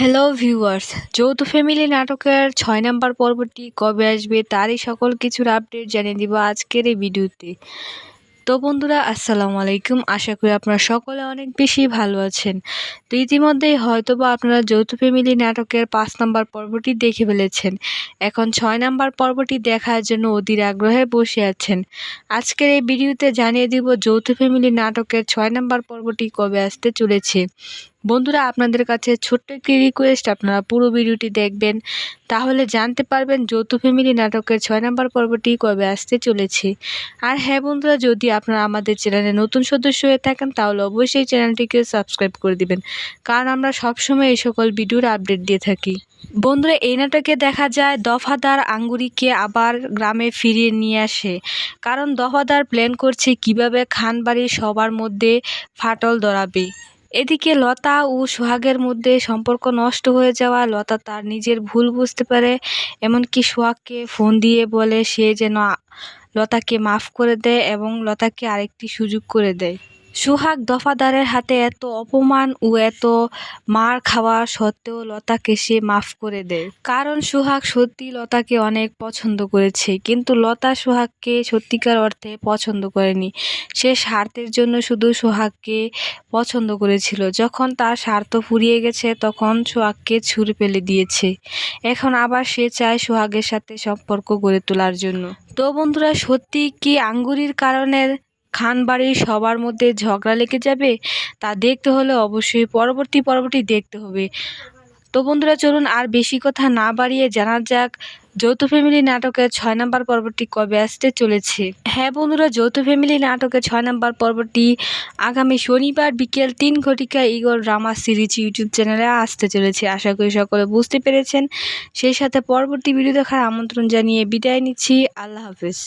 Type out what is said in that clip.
Hello viewers যৌথ family নাটকের ছয় নম্বর পর্বটি কবে আসবে তারই সকল কিছুর আপডেট জানিয়ে দিব আজকের এই ভিডিওতে। তো বন্ধুরা, আসসালামু আলাইকুম। আশা করি আপনারা সকলে অনেক বেশি ভালো আছেন। তো ইতিমধ্যেই হয়তোবা আপনারা যৌথ ফ্যামিলি নাটকের পাঁচ নম্বর পর্বটি দেখে ফেলেছেন। এখন ছয় নম্বর পর্বটি দেখার জন্য অধীর আগ্রহে বসে আছেন। আজকের এই ভিডিওতে জানিয়ে দিব যৌথ ফ্যামিলি নাটকের ছয় নম্বর পর্বটি কবে আসতে চলেছে। বন্ধুরা, আপনাদের কাছে ছোট্ট একটি রিকোয়েস্ট আপনারা পুরো ভিডিওটি দেখবেন। তাহলে জানতে পারবেন যৌথ ফ্যামিলি নাটকের ছয় নম্বর পর্বটি কবে আসতে চলেছে। আর হ্যাঁ বন্ধুরা, যদি আপনারা আমাদের চ্যানেলে নতুন সদস্য হয়ে থাকেন, তাহলে অবশ্যই চ্যানেলটিকে সাবস্ক্রাইব করে দিবেন। কারণ আমরা সবসময় এই সকল ভিডিওর আপডেট দিয়ে থাকি। বন্ধুরা, এই নাটকে দেখা যায় দফাদার আঙ্গুরিকে আবার গ্রামে ফিরিয়ে নিয়ে আসে। কারণ দফাদার প্ল্যান করছে কীভাবে খানবাড়ির সবার মধ্যে ফাটল ধরাবে। এদিকে লতা ও সোহাগের মধ্যে সম্পর্ক নষ্ট হয়ে যাওয়া, লতা তার নিজের ভুল বুঝতে পারে, এমনকি সোহাগকে ফোন দিয়ে বলে সে যেন লতাকে মাফ করে দেয় এবং লতাকে আরেকটি সুযোগ করে দেয়। সোহাগ দফাদারের হাতে এত অপমান ও এত মার খাওয়া সত্ত্বেও লতাকে সে মাফ করে দেয়। কারণ সোহাগ সত্যি লতাকে অনেক পছন্দ করেছে, কিন্তু লতা সোহাগকে সত্যিকার অর্থে পছন্দ করেনি। সে স্বার্থের জন্য শুধু সোহাগকে পছন্দ করেছিল। যখন তার স্বার্থ ফুরিয়ে গেছে, তখন সোহাগকে ছুঁড়ে ফেলে দিয়েছে। এখন আবার সে চায় সোহাগের সাথে সম্পর্ক গড়ে তোলার জন্য। তো বন্ধুরা, সত্যি কি আঙ্গুরির কারণে খান বাড়ির সবার মধ্যে ঝগড়া লেগে যাবে, তা দেখতে হলে অবশ্যই পরবর্তী পর্বটি দেখতে হবে। তো বন্ধুরা, চলুন আর বেশি কথা না বাড়িয়ে জানা যাক, যৌথ ফ্যামিলি নাটকের ছয় নম্বর পর্বটি কবে আসতে চলেছে। হ্যাঁ বন্ধুরা, যৌথ ফ্যামিলি নাটকের ছয় নম্বর পর্বটি আগামী শনিবার বিকেল তিন ঘটিকা ইগল ড্রামা সিরিজ ইউটিউব চ্যানেলে আসতে চলেছে। আশা করি সকলে বুঝতে পেরেছেন। সেই সাথে পরবর্তী ভিডিও দেখার আমন্ত্রণ জানিয়ে বিদায় নিচ্ছি। আল্লাহ হাফেজ।